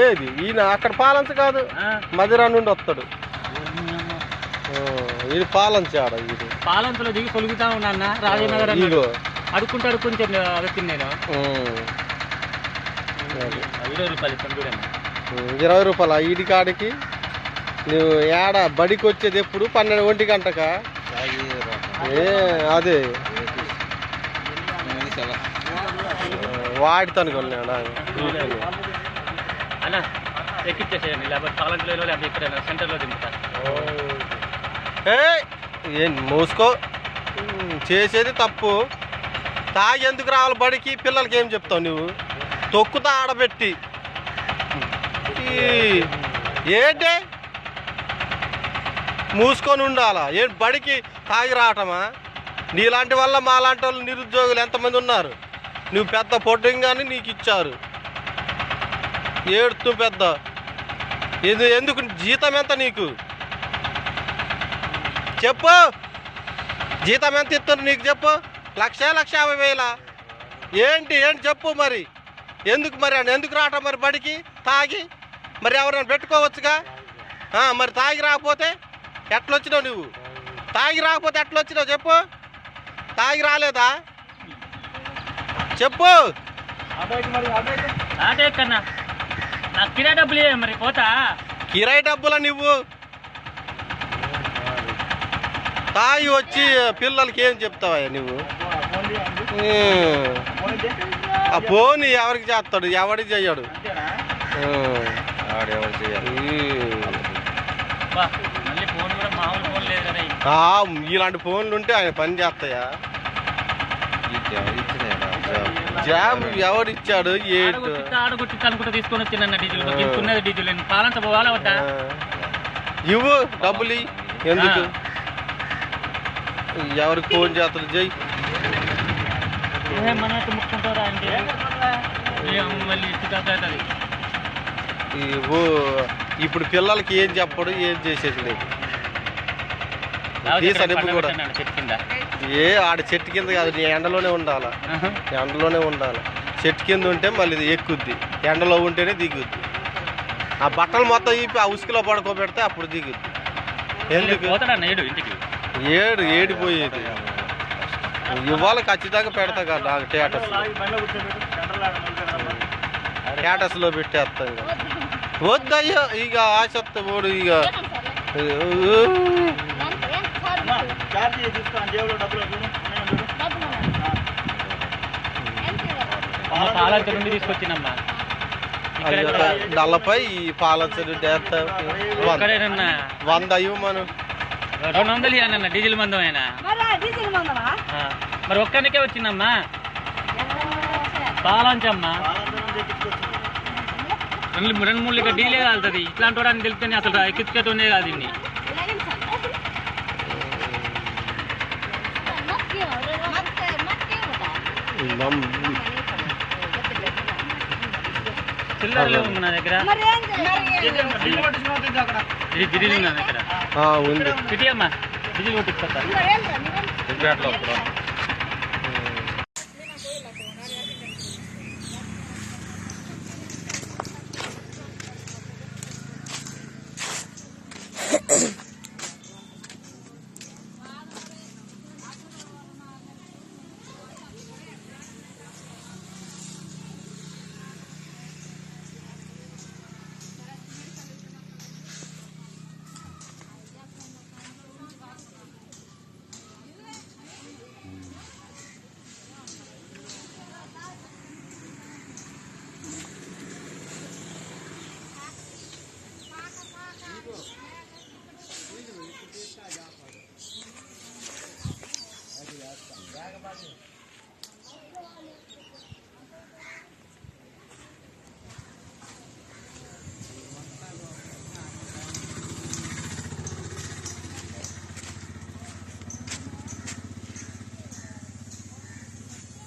ఏది? ఈయన అక్కడ పాలంచ కాదు. మదిరా నుండి వస్తాడు. ఈయన పాలంచ ఆడ ఇది పాలంతులు దిగి తొలుగుతా ఉన్నా రాజనగర్. ఇగో అడుక్కుంటూ అడుక్కుంటే వెతికి నేను. అది. ఇరవై రూపాయలు చూడండి. ఇరవై రూపాయల ఈడి కాడికి. నువ్వు ఏడ బడికి వచ్చేది ఎప్పుడు? పన్నెండు ఒంటి గంటక? ఏ అదే వాడితాను కొన్నాడు అన్న ఎక్కిచ్చేసేయండి లేకపోతే పాలంతులు లేకపోతే ఇక్కడ సెంటర్లో దింపుతా. ఏ ఏం మూసుకో? చేసేది తప్పు. తాగి ఎందుకు రావాలి బడికి? పిల్లలకి ఏం చెప్తావు నువ్వు? తొక్కుతా ఆడబెట్టి. ఏంటి? మూసుకొని ఉండాలా? ఏంటి బడికి తాగి రావటమా? నీలాంటి వల్ల మాలాంటి వాళ్ళు నిరుద్యోగులు ఎంతమంది ఉన్నారు? నువ్వు పెద్ద పొట్టింగాని నీకు ఇచ్చారు. ఏడుతూ పెద్ద. ఎందు ఎందుకు జీతం ఎంత నీకు? చెప్పు. జీతం ఎంత ఇస్తారు నీకు చెప్పు. లక్ష లక్ష యాభై వేల. ఏంటి ఏంటి చెప్పు మరి. ఎందుకు మరి ఎందుకు రావటం మరి బడికి? తాగి. మరి ఎవరైనా పెట్టుకోవచ్చుగా? మరి తాగి రాకపోతే ఎట్లొచ్చినావు నువ్వు? తాగి రాకపోతే ఎట్లొచ్చినావు చెప్పు. తాగి రాలేదా? చెప్పు. అదే కన్నా నాకు కిరా డబ్బులు ఇవ్వ మరి? పోతా? కిరాయి డబ్బులా నువ్వు తాగి వచ్చి పిల్లలకి ఏం చెప్తావా నువ్వు. ఆ ఫోన్ ఎవరికి చేస్తాడు? ఎవరికి చెయ్యడు? ఉమ్. ఈ. బా, ఇలాంటి ఫోన్లు ఉంటే ఆయన పని చేస్తాయా? జాబ్ ఆడగొట్టిస్తా అనుకుంటా తీసుకొని వచ్చిందన్న డీజిల్ తీసుకున్నది డీజిల్ నేను పాలంత పోవాలా వద్దా? ఆ. ఇవ్వు డబ్బులు. ఎందుకు? ఎవరికి ఫోన్ మనకు ముక్కుంటారా అంటే? మళ్ళీ ఇవ్వు. ఇప్పుడు పిల్లలకి ఏం చెప్పడు? ఏం చేసేది లేదు నిప్పు కూడా. ఏ ఆడ చెట్టు కింద కాదు నీ ఎండలోనే ఉండాలా. ఎండలోనే ఉండాలి? చెట్టు కింద ఉంటే మళ్ళీ ఇది ఎక్కుద్ది. ఎండలో ఉంటేనే దిగుద్ది. ఆ బట్టలు మొత్తం ఇప్పి ఆ ఉసుకులో పడుకోబెడితే అప్పుడు దిగుద్ది. ఎందుకు? ఏడు ఇంటికి? ఏడు ఏడిపోయేది ఇవాళ ఖచ్చితంగా పెడతా కదా నాకు స్టేటస్ స్టేటస్లో పెట్టేస్తాం ఇక. వద్దయ్యా ఇక ఆసక్తి పోడు ఇక. అమ్మ పాలంత నుండి తీసుకొచ్చినమ్మా? ఇక్కడ అయ్యో, ఇక్కడ నల్లపై ఈ ఒక్కడేనన్నా వంద. అయ్యో మనం రెండు వందలు ఇవ్వనన్న డీజిల్ మందం ఆయన ఆ, మరి ఒక్కనికే వచ్చిందమ్మా? పాలంచమ్మా రెండు రెండు మూడు లీటర్ డీలే కాలుతుంది. ఇట్లాంటి వాడని తెలిస్తేనే అసలు ఎక్కించుకేటోనే కాదు ఇన్ని మమ్- చిల్లర లేవు నా దగ్గర ఇది డీజిల్ ఉంది నా దగ్గర ఆ, ఉంది సిటీ అమ్మా డీజిల్ కొట్టిస్తా 来个八九。